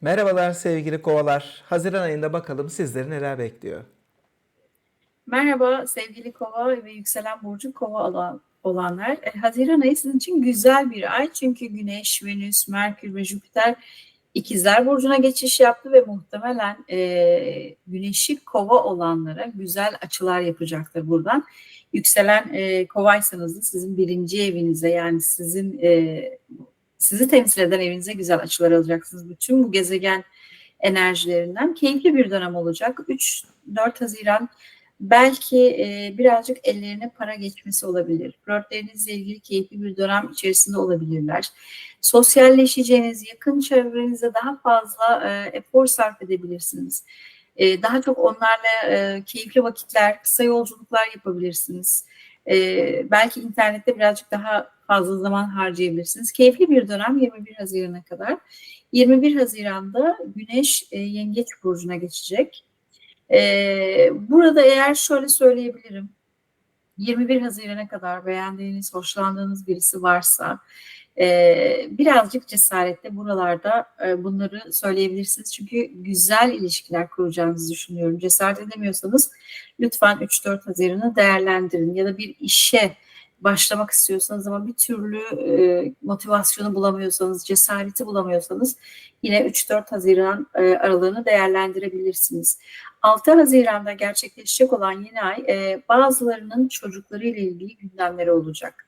Merhabalar sevgili kovalar. Haziran ayında bakalım sizleri neler bekliyor. Merhaba sevgili kova ve yükselen burcu kova olan, olanlar. E, Haziran ayı sizin için güzel bir ay. Çünkü Güneş, Venüs, Merkür ve Jüpiter ikizler burcuna geçiş yaptı ve muhtemelen e, Güneşi kova olanlara güzel açılar yapacaktır buradan. Yükselen e, kovaysanız da sizin birinci evinize yani sizin e, sizi temsil eden evinize güzel açılar alacaksınız. Bütün bu gezegen enerjilerinden keyifli bir dönem olacak. 3-4 Haziran belki e, birazcık ellerine para geçmesi olabilir. Flörtlerinizle ilgili keyifli bir dönem içerisinde olabilirler. Sosyalleşeceğiniz, yakın çevrenizde daha fazla e, efor sarf edebilirsiniz. E, daha çok onlarla e, keyifli vakitler, kısa yolculuklar yapabilirsiniz. E, belki internette birazcık daha fazla zaman harcayabilirsiniz. Keyifli bir dönem 21 Haziran'a kadar. 21 Haziran'da Güneş e, Yengeç Burcu'na geçecek. Ee, burada eğer şöyle söyleyebilirim. 21 Haziran'a kadar beğendiğiniz, hoşlandığınız birisi varsa e, birazcık cesaretle buralarda e, bunları söyleyebilirsiniz. Çünkü güzel ilişkiler kuracağınızı düşünüyorum. Cesaret edemiyorsanız lütfen 3-4 Haziran'ı değerlendirin ya da bir işe başlamak istiyorsanız ama bir türlü e, motivasyonu bulamıyorsanız, cesareti bulamıyorsanız yine 3-4 Haziran e, aralığını değerlendirebilirsiniz. 6 Haziran'da gerçekleşecek olan yeni ay e, bazılarının çocukları ile ilgili gündemleri olacak.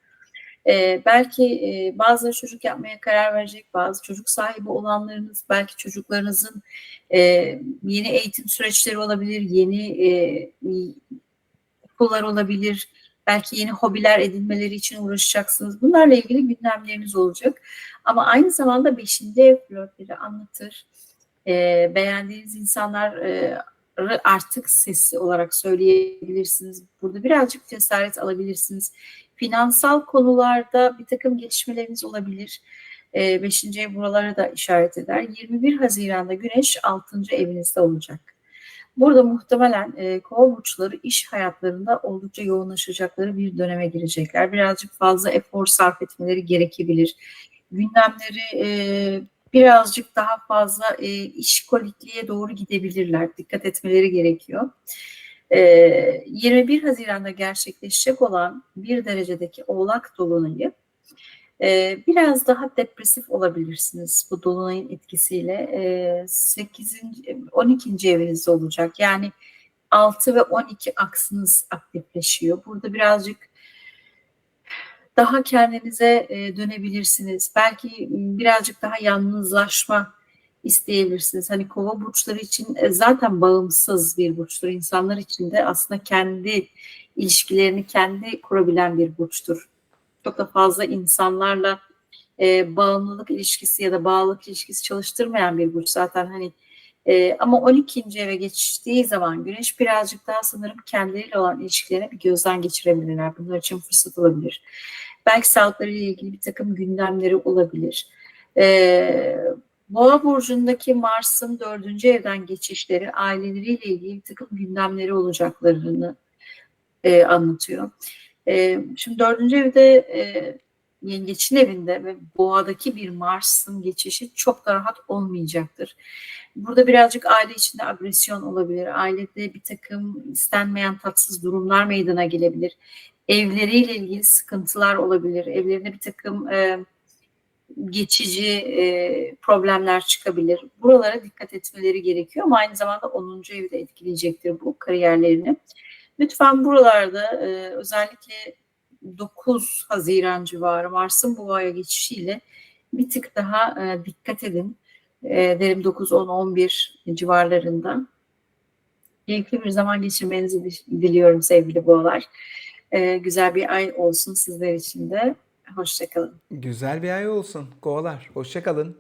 E, belki e, bazıları çocuk yapmaya karar verecek, bazı çocuk sahibi olanlarınız, belki çocuklarınızın e, yeni eğitim süreçleri olabilir, yeni e, okullar olabilir, belki yeni hobiler edinmeleri için uğraşacaksınız. Bunlarla ilgili gündemleriniz olacak. Ama aynı zamanda 5. ev flörtleri anlatır. E, beğendiğiniz insanlar e, artık sesli olarak söyleyebilirsiniz. Burada birazcık cesaret alabilirsiniz. Finansal konularda bir takım gelişmeleriniz olabilir. 5. ev buralara da işaret eder. 21 Haziran'da Güneş 6. evinizde olacak. Burada muhtemelen e, kova burçları iş hayatlarında oldukça yoğunlaşacakları bir döneme girecekler. Birazcık fazla efor sarf etmeleri gerekebilir. Gündemleri e, birazcık daha fazla e, işkolikliğe doğru gidebilirler. Dikkat etmeleri gerekiyor. E, 21 Haziran'da gerçekleşecek olan bir derecedeki oğlak dolunayı e, biraz daha depresif olabilirsiniz bu dolunayın etkisiyle. E, 8. 12. evinizde olacak. Yani 6 ve 12 aksınız aktifleşiyor. Burada birazcık daha kendinize e, dönebilirsiniz. Belki birazcık daha yalnızlaşma isteyebilirsiniz. Hani kova burçları için e, zaten bağımsız bir burçtur. İnsanlar için de aslında kendi ilişkilerini kendi kurabilen bir burçtur. Çok da fazla insanlarla e, bağımlılık ilişkisi ya da bağlılık ilişkisi çalıştırmayan bir burç. Zaten hani e, ama 12. eve geçtiği zaman güneş birazcık daha sanırım kendileriyle olan ilişkilerine bir gözden geçirebilirler. Bunlar için fırsat olabilir. Belki sağlıklarıyla ilgili bir takım gündemleri olabilir. E, Boğa burcundaki Mars'ın dördüncü evden geçişleri aileleriyle ilgili bir takım gündemleri olacaklarını e, anlatıyor. E, şimdi dördüncü evde e, yengeçin evinde ve boğadaki bir Mars'ın geçişi çok da rahat olmayacaktır. Burada birazcık aile içinde agresyon olabilir. Ailede bir takım istenmeyen tatsız durumlar meydana gelebilir. Evleriyle ilgili sıkıntılar olabilir. Evlerinde bir takım e, geçici e, problemler çıkabilir. Buralara dikkat etmeleri gerekiyor ama aynı zamanda 10. evi de etkileyecektir bu kariyerlerini. Lütfen buralarda e, özellikle 9 Haziran civarı Mars'ın boğaya geçişiyle bir tık daha e, dikkat edin. E, derim 9, 10, 11 civarlarında. Keyifli bir zaman geçirmenizi diliyorum sevgili boğalar. E, güzel bir ay olsun sizler için de. Hoşçakalın. Güzel bir ay olsun kovalar. Hoşçakalın.